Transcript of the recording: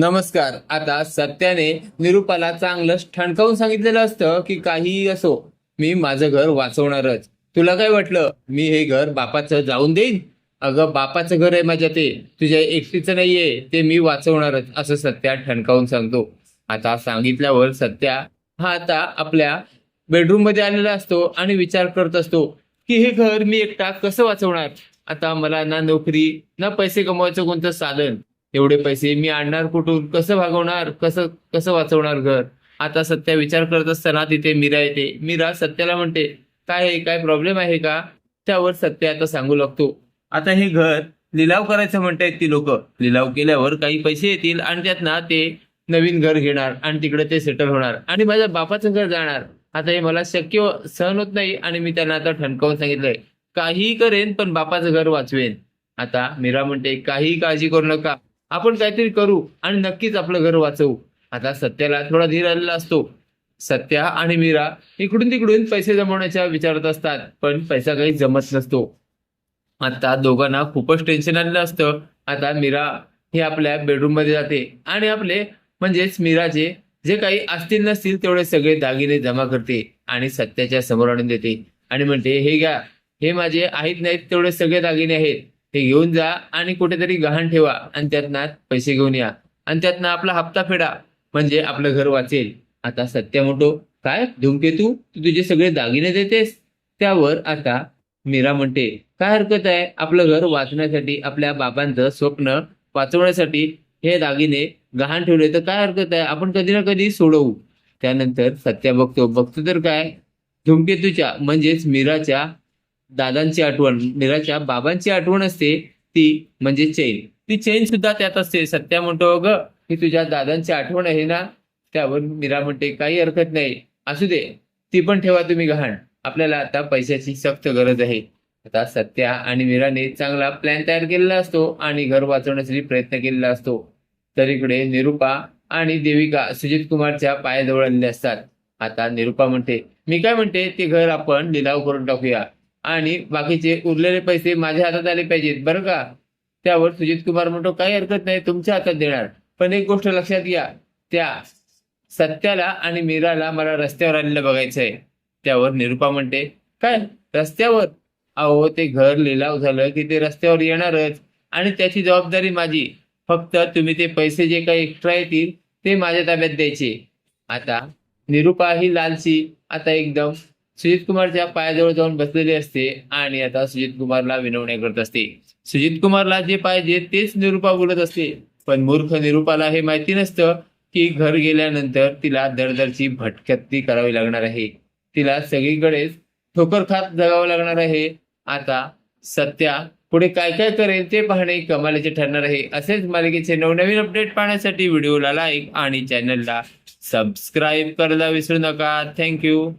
नमस्कार. आता सत्याने निरूपाला चांगलंच ठणकावून सांगितलेलं असतं की काहीही असो मी माझं घर वाचवणारच. तुला काय वाटलं? मी हे घर बापाचं जाऊन देईन? अगं बापाचं घर आहे माझ्या ते. तुझ्या एकटीचं नाहीये. ते मी वाचवणारच असं सत्या ठणकावून सांगतो. आता सांगितल्यावर सत्या हा आता आपल्या बेडरूममध्ये आलेला असतो आणि विचार करत असतो की हे घर मी एकटा कसं वाचवणार? आता मला ना नोकरी ना पैसे कमवायचं कोणतं साधन. एवढे पैसे मी आणणार कुठून? कसं भागवणार? कसं कसं वाचवणार घर? आता सत्या विचार करत असताना तिथे मीरा येते. मीरा सत्याला म्हणते काय आहे? काय प्रॉब्लेम आहे का? त्यावर सत्य आता सांगू लागतो. आता हे घर लिलाव करायचं म्हणतायत ती लोक. लिलाव केल्यावर काही पैसे येतील आणि त्यात ना ते नवीन घर घेणार आणि तिकडे ते सेटल होणार आणि माझ्या बापाचं घर जाणार. आता हे मला शक्य सहन होत नाही आणि मी त्यांना आता ठणकावून सांगितलंय. काहीही करेन पण बापाचं घर वाचवेन. आता मीरा म्हणते काहीही काळजी करू नका. आपण काहीतरी करू आणि नक्कीच आपलं घर वाचवू. आता सत्याला थोडा धीर आलेला असतो. सत्या आणि मीरा इकडून तिकडून पैसे जमवण्याच्या विचारत असतात पण पैसा काही जमत नसतो. आता दोघांना खूपच टेन्शन आलेलं असतं. आता मीरा हे आपल्या बेडरूममध्ये जाते आणि आपले म्हणजेच मीराचे जे काही असतील नसतील तेवढे सगळे दागिने जमा करते आणि सत्याच्या समोर आणून देते. आणि म्हणते हे घ्या हे माझे आहेत नाहीत तेवढे सगळे दागिने आहेत. ते घेऊन जा आणि कुठेतरी गहाण ठेवा आणि त्यातनं पैसे घेऊन या. आणि त्यातनं आपला हप्ता फेडा म्हणजे आपलं घर वाचेल. आता सत्य म्हणतो काय? धूमकेतू तू तुझे सगळे दागिने देतेस? त्यावर आता मीरा म्हणते काय हरकत आहे? आपलं घर वाचण्यासाठी आपल्या बाबांचं स्वप्न वाचवण्यासाठी हे दागिने गहाण ठेवले तर काय हरकत आहे? आपण कधी ना कधी सोडवू. त्यानंतर सत्या बघतो बघतो तर काय? धूमकेतूच्या म्हणजेच मीराच्या दादांची आठवण मीराच्या बाबांची आठवण असते ती म्हणजे चैन ती चैन सुद्धा त्यात असते सत्या म्हणतो ग ही तुझ्या दादांची आठवण आहे ना त्यावर मीरा म्हणते काही हरकत नाही असू दे ती पण ठेवा तुम्ही गहाण. आपल्याला आता पैशाची सक्त गरज आहे. आता सत्या आणि मीराने चांगला प्लॅन तयार केलेला असतो आणि घर वाचवण्यासाठी प्रयत्न केलेला असतो. तर इकडे निरुपा आणि देविका सुजित कुमारच्या पायाजवळ आलेले असतात. आता निरुपा म्हणते मी काय म्हणते ते घर आपण लिलाव करून टाकूया. आणि बाकीचे उरलेले पैसे माझ्या हातात आले पाहिजेत बरं का? त्यावर सुजित कुमार म्हणतो काही हरकत नाही तुमच्या हातात देणार. पण एक गोष्ट लक्षात घ्या त्या सत्याला आणि मीराला मला रस्त्यावर आलेलं बघायचं आहे त्यावर निरुपा म्हणते काय? रस्त्यावर? अहो ते घर लिलाव झालं की ते रस्त्यावर येणारच आणि त्याची जबाबदारी माझी. फक्त तुम्ही ते पैसे जे काही एक्स्ट्रा येतील ते माझ्या ताब्यात द्यायचे. आता निरुपा ही लालची आता एकदम सुजित कुमारच्या पायाजवळ जाऊन बसलेली असते आणि आता सुजित कुमारला विनवणे करत असते. सुजित कुमारला जे पाहिजे तेच निरुपा बोलत असते. पण मूर्ख निरुपाला हे माहिती नसतं की घर गेल्यानंतर तिला दरदरची भटकती करावी लागणार आहे. तिला सगळीकडेच ठोकर खात जगावं लागणार आहे. आता सत्या पुढे काय काय करेल ते पाहणे कमालीचे ठरणार आहे. असेच मालिकेचे नवनवीन अपडेट पाहण्यासाठी व्हिडिओला लाईक आणि चॅनलला सबस्क्राईब करायला विसरू नका. थँक्यू